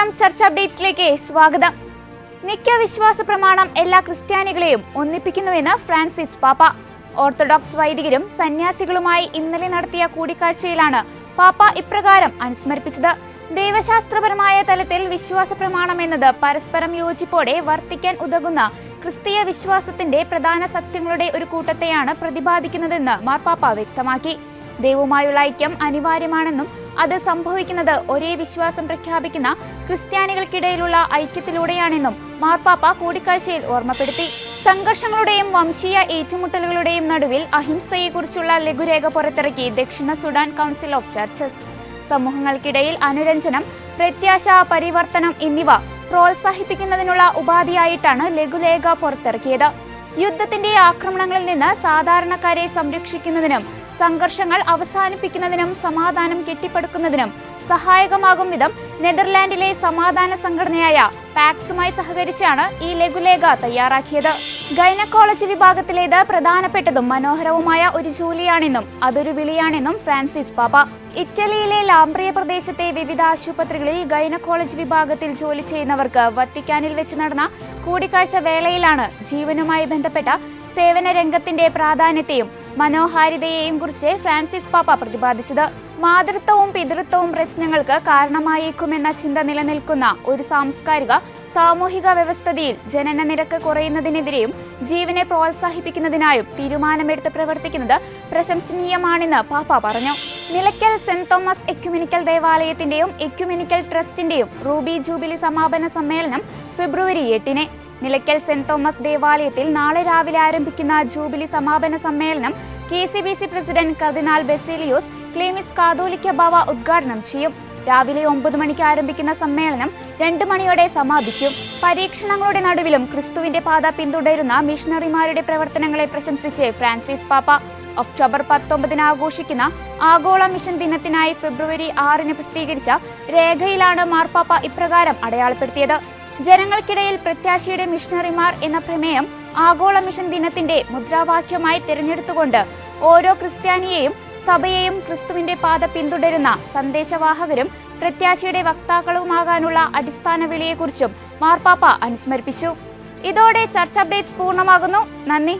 Church അപ്ഡേറ്റ്സിലേക്ക് സ്വാഗതം. മിക്ക വിശ്വാസ പ്രമാണം എല്ലാ ക്രിസ്ത്യാനികളെയും ഒന്നിപ്പിക്കുന്നുവെന്ന് ഫ്രാൻസിസ് പാപ്പ. ഓർത്തഡോക്സ് വൈദികരും സന്യാസികളുമായി ഇന്നലെ നടത്തിയ കൂടിക്കാഴ്ചയിലാണ് പാപ്പ ഇപ്രകാരം അനുസ്മരിപ്പിച്ചത്. ദൈവശാസ്ത്രപരമായ തലത്തിൽ വിശ്വാസ പ്രമാണം എന്നത് പരസ്പരം യോജിപ്പോടെ വർത്തിക്കാൻ ഉതകുന്ന ക്രിസ്തീയ വിശ്വാസത്തിന്റെ പ്രധാന സത്യങ്ങളുടെ ഒരു കൂട്ടത്തെയാണ് പ്രതിപാദിക്കുന്നതെന്ന് മാർപ്പാപ്പ വ്യക്തമാക്കി. ദൈവവുമായുള്ള ഐക്യം അനിവാര്യമാണെന്നും അത് സംഭവിക്കുന്നത് ഒരേ വിശ്വാസം പ്രഖ്യാപിക്കുന്ന ക്രിസ്ത്യാനികൾക്കിടയിലുള്ള ഐക്യത്തിലൂടെയാണെന്നും മാർപ്പാപ്പ കൂടിക്കാഴ്ചയിൽ ഓർമ്മപ്പെടുത്തി. സംഘർഷങ്ങളുടെയും വംശീയ ഏറ്റുമുട്ടലുകളുടെയും നടുവിൽ അഹിംസയെക്കുറിച്ചുള്ള ലഘുരേഖ പുറത്തിറക്കി ദക്ഷിണ സുഡാൻ കൗൺസിൽ ഓഫ് ചർച്ചസ്. സമൂഹങ്ങൾക്കിടയിൽ അനുരഞ്ജനം പ്രത്യാശ പരിവർത്തനം എന്നിവ പ്രോത്സാഹിപ്പിക്കുന്നതിനുള്ള ഉപാധിയായിട്ടാണ് ലഘുലേഖ പുറത്തിറക്കിയത്. യുദ്ധത്തിന്റെ ആക്രമണങ്ങളിൽ നിന്ന് സാധാരണക്കാരെ സംരക്ഷിക്കുന്നതിനും സംഘർഷങ്ങൾ അവസാനിപ്പിക്കുന്നതിനും സമാധാനം കെട്ടിപ്പടുക്കുന്നതിനും സഹായകമാകും വിധം നെതർലാൻഡിലെ സമാധാന സംഘടനയായ പാക്സുമായി സഹകരിച്ചാണ് ഈ ലഘുലേഖ തയ്യാറാക്കിയത്. ഗൈനക്കോളജി വിഭാഗത്തിലേത് പ്രധാനപ്പെട്ടതും മനോഹരവുമായ ഒരു ജോലിയാണെന്നും അതൊരു വിളിയാണെന്നും ഫ്രാൻസിസ് പാപ്പ. ഇറ്റലിയിലെ ലാംബ്രിയ പ്രദേശത്തെ വിവിധ ആശുപത്രികളിൽ ഗൈനക്കോളജി വിഭാഗത്തിൽ ജോലി ചെയ്യുന്നവർക്ക് വത്തിക്കാനിൽ വെച്ച് നടന്ന കൂടിക്കാഴ്ച വേളയിലാണ് ജീവനുമായി ബന്ധപ്പെട്ട സേവന രംഗത്തിന്റെ പ്രാധാന്യത്തെയും മനോഹാരിതയെയും കുറിച്ച് ഫ്രാൻസിസ് പാപ്പ പ്രതിപാദിച്ചത്. മാതൃത്വവും പിതൃത്വവും പ്രശ്നങ്ങൾക്ക് കാരണമായേക്കുമെന്ന ചിന്ത നിലനിൽക്കുന്ന ഒരു സാംസ്കാരിക സാമൂഹിക വ്യവസ്ഥതയിൽ ജനന നിരക്ക് കുറയുന്നതിനെതിരെയും ജീവനെ പ്രോത്സാഹിപ്പിക്കുന്നതിനായും തീരുമാനമെടുത്ത് പ്രവർത്തിക്കുന്നത് പ്രശംസനീയമാണെന്ന് പാപ്പ പറഞ്ഞു. നിലയ്ക്കൽ സെന്റ് തോമസ് എക്യുമിനിക്കൽ ദേവാലയത്തിന്റെയും എക്യുമിനിക്കൽ ട്രസ്റ്റിന്റെയും റൂബി ജൂബിലി സമാപന സമ്മേളനം ഫെബ്രുവരി എട്ടിന്. നിലയ്ക്കൽ സെന്റ് തോമസ് ദേവാലയത്തിൽ നാളെ രാവിലെ ആരംഭിക്കുന്ന ജൂബിലി സമാപന സമ്മേളനം K C B C president കർദിനാൾ ബെസിലിയോസ് ക്ലീമിസ് കാതോലിക്ക ബാവ ഉദ്ഘാടനം ചെയ്യും. രാവിലെ ഒമ്പത് മണിക്ക് ആരംഭിക്കുന്ന സമ്മേളനം രണ്ടു മണിയോടെ സമാപിക്കും. പരീക്ഷണങ്ങളുടെ നടുവിലും ക്രിസ്തുവിന്റെ പാത പിന്തുടരുന്ന മിഷണറിമാരുടെ പ്രവർത്തനങ്ങളെ പ്രശംസിച്ച് ഫ്രാൻസിസ് പാപ്പ. ഒക്ടോബർ പത്തൊമ്പതിന് ആഘോഷിക്കുന്ന ആഗോള മിഷൻ ദിനത്തിനായി ഫെബ്രുവരി ആറിന് പ്രസിദ്ധീകരിച്ച രേഖയിലാണ് മാർപ്പാപ്പ ഇപ്രകാരം അടയാളപ്പെടുത്തിയത്. ജനങ്ങൾക്കിടയിൽ പ്രത്യാശയുടെ മിഷണറിമാർ എന്ന പ്രമേയം ആഗോള മിഷൻ ദിനത്തിന്റെ മുദ്രാവാക്യമായി തിരഞ്ഞെടുത്തുകൊണ്ട് ഓരോ ക്രിസ്ത്യാനിയെയും സഭയെയും ക്രിസ്തുവിന്റെ പാത പിന്തുടരുന്ന സന്ദേശവാഹകരും പ്രത്യാശയുടെ വക്താക്കളുമാകാനുള്ള അടിസ്ഥാന വിളിയെക്കുറിച്ചും മാർപ്പാപ്പ അനുസ്മരിപ്പിച്ചു. ഇതോടെ ചർച്ച അപ്ഡേറ്റ്സ് പൂർണമാകുന്നു. നന്ദി.